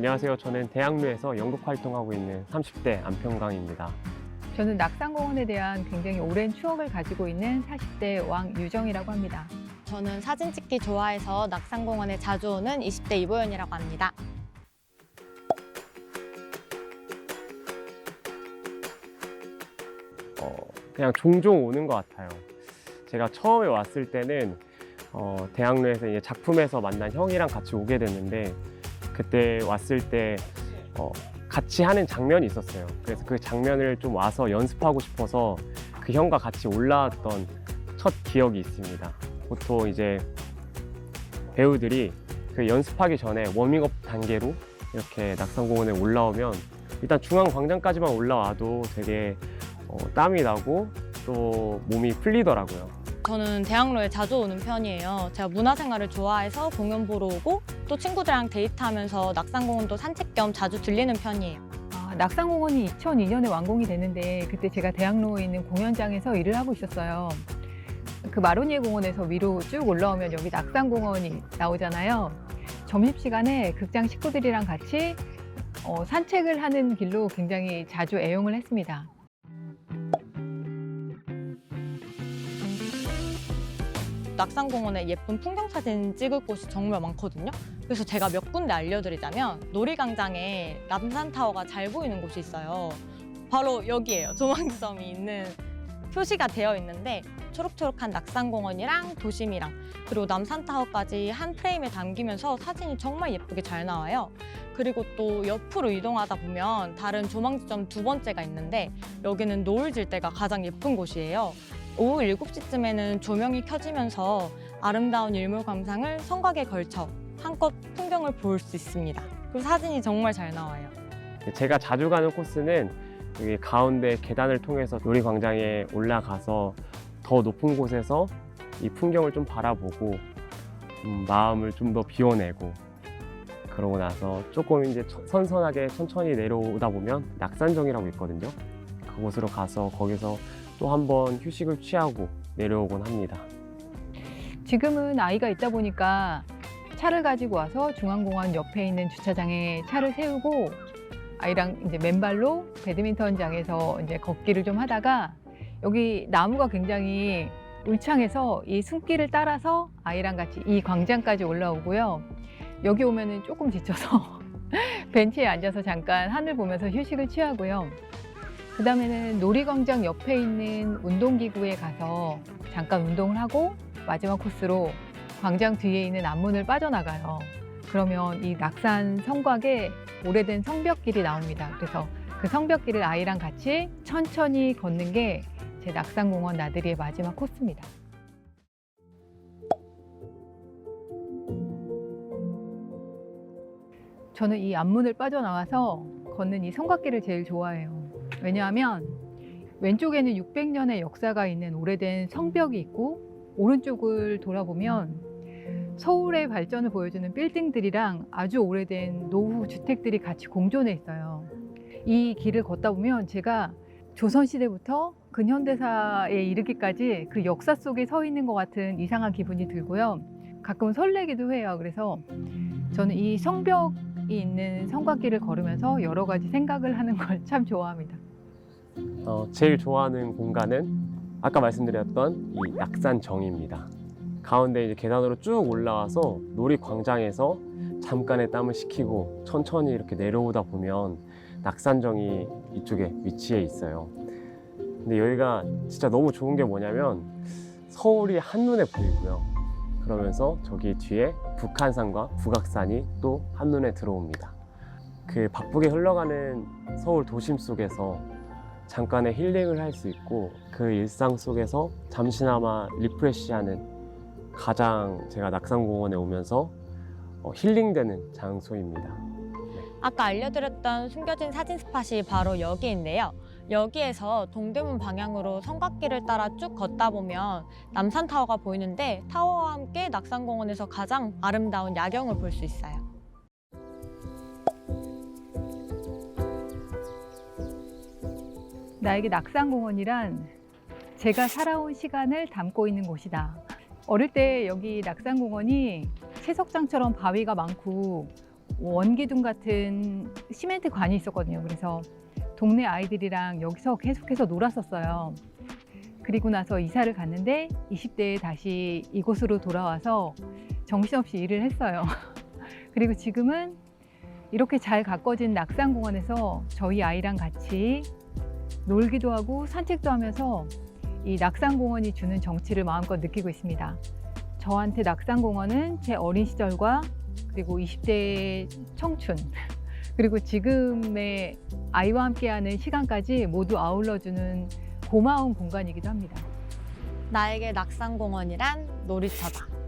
안녕하세요. 저는 대학로에서 연극 활동하고 있는 30대 안평강입니다. 저는 낙산공원에 대한 굉장히 오랜 추억을 가지고 있는 40대 왕유정이라고 합니다. 저는 사진 찍기 좋아해서 낙산공원에 자주 오는 20대 이보연이라고 합니다. 어, 그냥 종종 오는 것 같아요. 제가 처음에 왔을 때는 어, 대학로에서 이제 작품에서 만난 형이랑 같이 오게 됐는데 그때 왔을 때 어, 같이 하는 장면이 있었어요. 그래서 그 장면을 좀 와서 연습하고 싶어서 그 형과 같이 올라왔던 첫 기억이 있습니다. 보통 이제 배우들이 그 연습하기 전에 워밍업 단계로 이렇게 낙산공원에 올라오면 일단 중앙 광장까지만 올라와도 되게 어, 땀이 나고 또 몸이 풀리더라고요. 저는 대학로에 자주 오는 편이에요. 제가 문화생활을 좋아해서 공연 보러 오고 또 친구들이랑 데이트하면서 낙산공원도 산책 겸 자주 들리는 편이에요. 아, 낙산공원이 2002년에 완공이 됐는데 그때 제가 대학로에 있는 공연장에서 일을 하고 있었어요. 그 마로니에 공원에서 위로 쭉 올라오면 여기 낙산공원이 나오잖아요. 점심시간에 극장 식구들이랑 같이 어, 산책을 하는 길로 굉장히 자주 애용을 했습니다. 낙산공원에 예쁜 풍경 사진 찍을 곳이 정말 많거든요. 그래서 제가 몇 군데 알려드리자면 놀이광장에 남산타워가 잘 보이는 곳이 있어요. 바로 여기예요. 조망점이 있는 표시가 되어 있는데 초록초록한 낙산공원이랑 도심이랑 그리고 남산타워까지 한 프레임에 담기면서 사진이 정말 예쁘게 잘 나와요. 그리고 또 옆으로 이동하다 보면 다른 조망지점 두 번째가 있는데 여기는 노을 질 때가 가장 예쁜 곳이에요. 오후 7시쯤에는 조명이 켜지면서 아름다운 일몰 감상을 성곽에 걸쳐 한껏 풍경을 볼 수 있습니다. 그리고 사진이 정말 잘 나와요. 제가 자주 가는 코스는 여기 가운데 계단을 통해서 놀이광장에 올라가서 더 높은 곳에서 이 풍경을 좀 바라보고 음, 마음을 좀 더 비워내고 그러고 나서 조금 이제 천- 선선하게 천천히 내려오다 보면 낙산정이라고 있거든요. 그곳으로 가서 거기서 또 한번 휴식을 취하고 내려오곤 합니다. 지금은 아이가 있다 보니까 차를 가지고 와서 중앙공원 옆에 있는 주차장에 차를 세우고 아이랑 이제 맨발로 배드민턴장에서 이제 걷기를 좀 하다가 여기 나무가 굉장히 울창해서 이 숲길을 따라서 아이랑 같이 이 광장까지 올라오고요. 여기 오면은 조금 지쳐서 벤치에 앉아서 잠깐 하늘 보면서 휴식을 취하고요. 그 다음에는 놀이광장 옆에 있는 운동기구에 가서 잠깐 운동을 하고 마지막 코스로 광장 뒤에 있는 앞문을 빠져나가요. 그러면 이 낙산 성곽에 오래된 성벽길이 나옵니다. 그래서 그 성벽길을 아이랑 같이 천천히 걷는 게 제 낙산공원 나들이의 마지막 코스입니다. 저는 이 앞문을 빠져나와서 걷는 이 성곽길을 제일 좋아해요. 왜냐하면 왼쪽에는 600년의 역사가 있는 오래된 성벽이 있고 오른쪽을 돌아보면 서울의 발전을 보여주는 빌딩들이랑 아주 오래된 노후 주택들이 같이 공존해 있어요. 이 길을 걷다 보면 제가 조선시대부터 근현대사에 이르기까지 그 역사 속에 서 있는 것 같은 이상한 기분이 들고요. 가끔 설레기도 해요. 그래서 저는 이 성벽이 있는 성곽길을 걸으면서 여러 가지 생각을 하는 걸 참 좋아합니다. 어, 제일 좋아하는 공간은 아까 말씀드렸던 이 낙산정입니다. 가운데 이제 계단으로 쭉 올라와서 놀이광장에서 잠깐의 땀을 식히고 천천히 이렇게 내려오다 보면 낙산정이 이쪽에 위치해 있어요. 근데 여기가 진짜 너무 좋은 게 뭐냐면 서울이 한눈에 보이고요. 그러면서 저기 뒤에 북한산과 북악산이 또 한눈에 들어옵니다. 그 바쁘게 흘러가는 서울 도심 속에서 잠깐의 힐링을 할 수 있고 그 일상 속에서 잠시나마 리프레시하는 가장 제가 낙산공원에 오면서 어, 힐링되는 장소입니다. 아까 알려드렸던 숨겨진 사진 스팟이 바로 여기인데요. 여기에서 동대문 방향으로 성곽길을 따라 쭉 걷다 보면 남산타워가 보이는데 타워와 함께 낙산공원에서 가장 아름다운 야경을 볼 수 있어요. 나에게 낙산공원이란 제가 살아온 시간을 담고 있는 곳이다. 어릴 때 여기 낙산공원이 채석장처럼 바위가 많고 원기둥 같은 시멘트 관이 있었거든요. 그래서 동네 아이들이랑 여기서 계속해서 놀았었어요. 그리고 나서 이사를 갔는데 20대에 다시 이곳으로 돌아와서 정신없이 일을 했어요. 그리고 지금은 이렇게 잘 가꿔진 낙산공원에서 저희 아이랑 같이 놀기도 하고 산책도 하면서 이 낙산공원이 주는 정취를 마음껏 느끼고 있습니다. 저한테 낙산공원은 제 어린 시절과 그리고 20대의 청춘 그리고 지금의 아이와 함께하는 시간까지 모두 아울러주는 고마운 공간이기도 합니다. 나에게 낙산공원이란 놀이터다.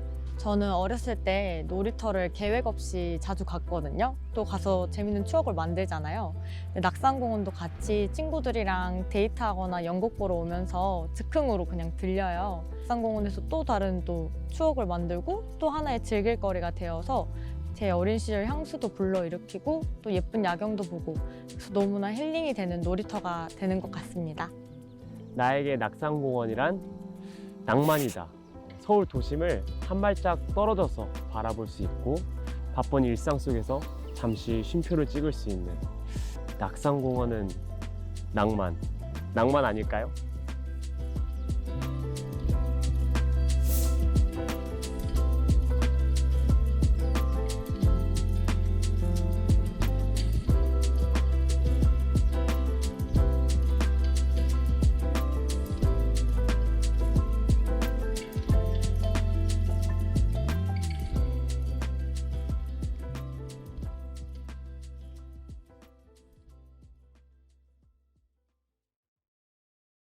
저는 어렸을 때 놀이터를 계획 없이 자주 갔거든요. 또 가서 재밌는 추억을 만들잖아요. 낙산공원도 같이 친구들이랑 데이트하거나 연극 보러 오면서 즉흥으로 그냥 들려요. 낙산공원에서 또 다른 또 추억을 만들고 또 하나의 즐길 거리가 되어서 제 어린 시절 향수도 불러일으키고 또 예쁜 야경도 보고 그래서 너무나 힐링이 되는 놀이터가 되는 것 같습니다. 나에게 낙산공원이란 낭만이다. 서울 도심을 한 발짝 떨어져서 바라볼 수 있고 바쁜 일상 속에서 잠시 쉼표를 찍을 수 있는 낙산공원은 낭만. 낭만 아닐까요?